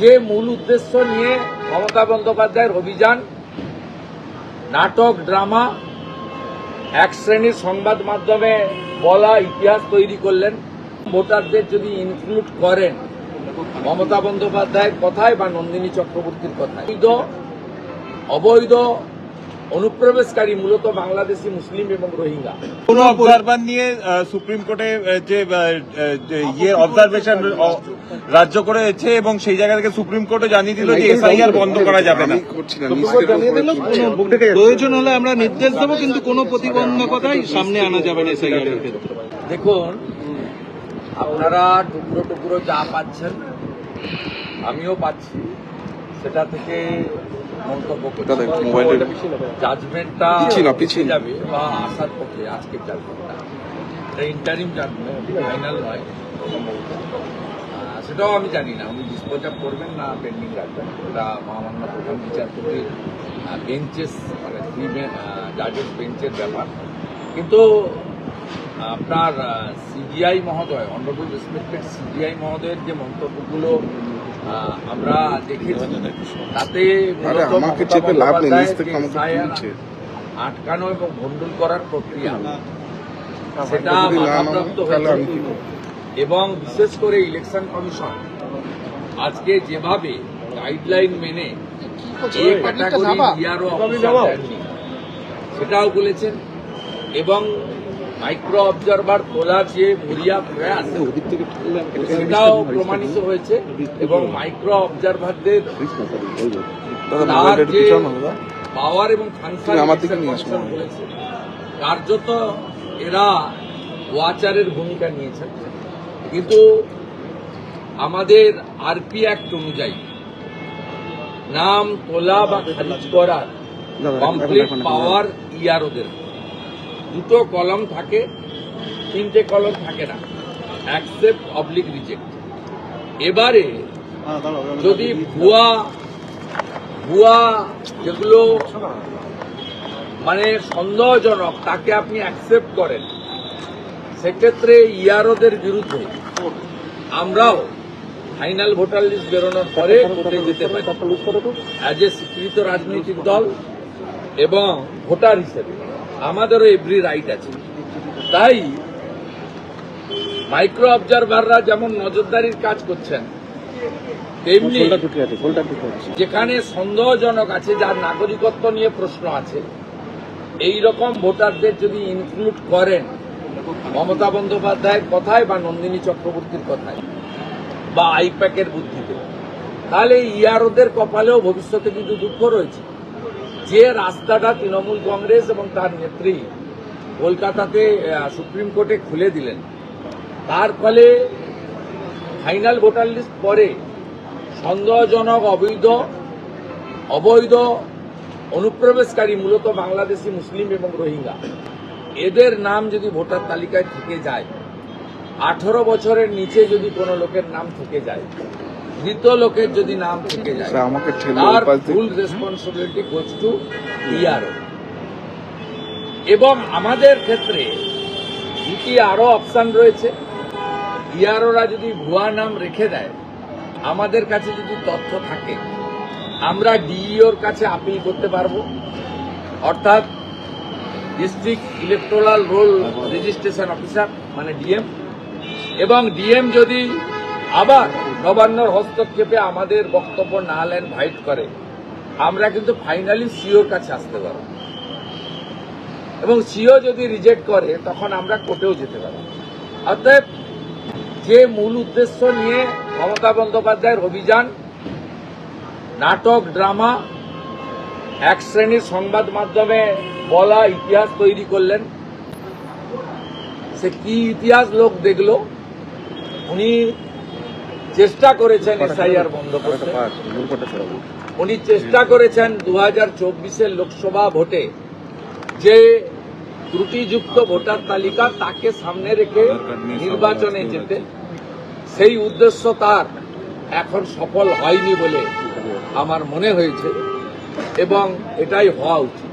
যে মূল উদ্দেশ্য নিয়ে মমতা বন্দ্যোপাধ্যায়ের অভিযান নাটক ড্রামা এক শ্রেণির সংবাদ মাধ্যমে বলা ইতিহাস তৈরি করলেন। ভোটারদের যদি ইনক্লুড করেন মমতা বন্দ্যোপাধ্যায়ের কথায় বা নন্দিনী চক্রবর্তীর কথায় অবৈধ অবৈধ অনুপ্রবেশকারী মূলত বাংলাদেশি মুসলিম এবং রোহিঙ্গা। কোন অবজারভার নিয়ে সুপ্রিম কোর্টে যে যে ইয়ে অবজারভেশন রাজ্য করে করেছে এবং সেই জায়গা থেকে সুপ্রিম কোর্টে জানিয়ে দিল যে এসআইআর বন্ধ করা যাবে না। প্রয়োজন হলে আমরা নির্দেশ দেবো কিন্তু কোনো প্রতিবন্ধকতাই সামনে আনা যাবে না এসআইআর এর ক্ষেত্রে। দেখুন আপনারা টুকরো টুকরো যা পাচ্ছেন আমিও পাচ্ছি। সেটা থেকে মন্তব্য জাজমেন্টটা পিছিয়ে। যাবে বা আসার পক্ষে আজকের জাজমেন্টটা এটা ইন্টারিম জাজমেন্ট ফাইনাল নয়। সেটাও আমি জানি না। উনি ডিসপোজ আপ করবেন না পেন্ডিং রাখবেন। ওটা মহামান্য প্রধান বিচারপতি বেঞ্চেস মানে থ্রি জাজেস বেঞ্চের ব্যাপার। কিন্তু আপনার সিবিআই মহোদয় অনারেবল রেসপেক্টেড সিবিআই মহোদয়ের যে মন্তব্যগুলো আমরা দেখেছি তাতে আমাকে চেপে লাভ নেই। আটকানো এবং ভণ্ডুল করার প্রক্রিয়া। সেটা বাধাপ্রাপ্ত হয়েছে? এবং বিশেষ করে ইলেকশন কমিশন আজকে যেভাবে গাইডলাইন মেনে সেটাও বলেছেন। এবং মাইক্রো অবজারভার তোলার যে মরিয়া প্রয়াস সেটাও প্রমাণিত হয়েছে এবং মাইক্রো অবজারভারদের পাওয়ার এবং ফাংশন। বলেছে কার্যত এরা ওয়াচারের ভূমিকা নিয়েছেন। কিন্তু আমাদের আরপি অ্যাক্ট অনুযায়ী নাম তোলা বা খারিজ করার কমপ্লিট পাওয়ার ইয়ারোদের দুটো কলম থাকে তিনটে কলম থাকে না। অ্যাকসেপ্ট অবলিক রিজেক্ট এবারে যদি ভুয়া ভুয়া যেগুলো মানে সন্দেহজনক তাকে আপনি অ্যাকসেপ্ট করেন সেক্ষেত্রে ইয়ারোদের বিরুদ্ধে আমরাও ফাইনাল ভোটার লিস্ট বেরোনোর পরে কোর্টে যেতে পারি। অ্যাজ এ স্বীকৃত রাজনৈতিক দল এবং ভোটার হিসেবে আমাদেরও এভরি রাইট আছে। তাই মাইক্রো অবজারভাররা যেমন নজরদারির কাজ করছেন তেমনি যেখানে সন্দেহজনক আছে যার নাগরিকত্ব নিয়ে প্রশ্ন আছে এই রকম ভোটারদের যদি ইনক্লুড করেন মমতা বন্দ্যোপাধ্যায়ের কথায় বা নন্দিনী চক্রবর্তীর কথায় বা আইপ্যাকের বুদ্ধিতে? তাহলে ইয়ারোদের কপালেও ভবিষ্যতে কিন্তু দুঃখ রয়েছে। যে রাস্তাটা তৃণমূল কংগ্রেস এবং তার নেত্রী কলকাতাতে সুপ্রিম কোর্টে খুলে দিলেন, তার ফলে ফাইনাল ভোটার লিস্ট পরে সন্দেহজনক, অবৈধ অবৈধ, অনুপ্রবেশকারী, মূলত বাংলাদেশি, মুসলিম এবং রোহিঙ্গা। এদের নাম যদি ভোটার তালিকায় থেকে যায় আঠারো বছরের নিচে যদি কোনো লোকের নাম থেকে যায় মৃত লোকের যদি নাম থেকে যায় আমাকে ঠেলে তার ওই পাশ full responsibility goes to ERO এবং আমাদের ক্ষেত্রে দুটি আরও অপশান রয়েছে। ইআরওরা যদি ভুয়া নাম রেখে দেয় আমাদের কাছে যদি তথ্য থাকে আমরা ডিইওর কাছে আপিল করতে পারব। অর্থাৎ district electoral roll registration officer মানে ডিএম এবং ডিএম যদি আবার নবান্নর হস্তক্ষেপে আমাদের বক্তব্য না নেন, ভাইট করে, আমরা কিন্তু ফাইনালি সিওর কাছে আসতে পারব। এবং সিও যদি রিজেক্ট করে, তখন আমরা কোর্টেও যেতে পারব। অতএব যে মূল উদ্দেশ্য নিয়ে মমতা বন্দ্যোপাধ্যায়ের অভিযান, নাটক, ড্রামা এক শ্রেণির সংবাদ মাধ্যমে বলা ইতিহাস তৈরি করলেন। সে কি ইতিহাস লোক দেখল? উনি চেষ্টা করেছেন এসআইআর বন্ধ করতে। উনি চেষ্টা করেছেন দু হাজার চব্বিশের লোকসভা ভোটে যে ত্রুটিযুক্ত ভোটার তালিকা তাকে সামনে রেখে নির্বাচনে যেতে। সেই উদ্দেশ্য তার এখন সফল হয়নি বলে আমার মনে হয়েছে। এবং এটাই হওয়া উচিত।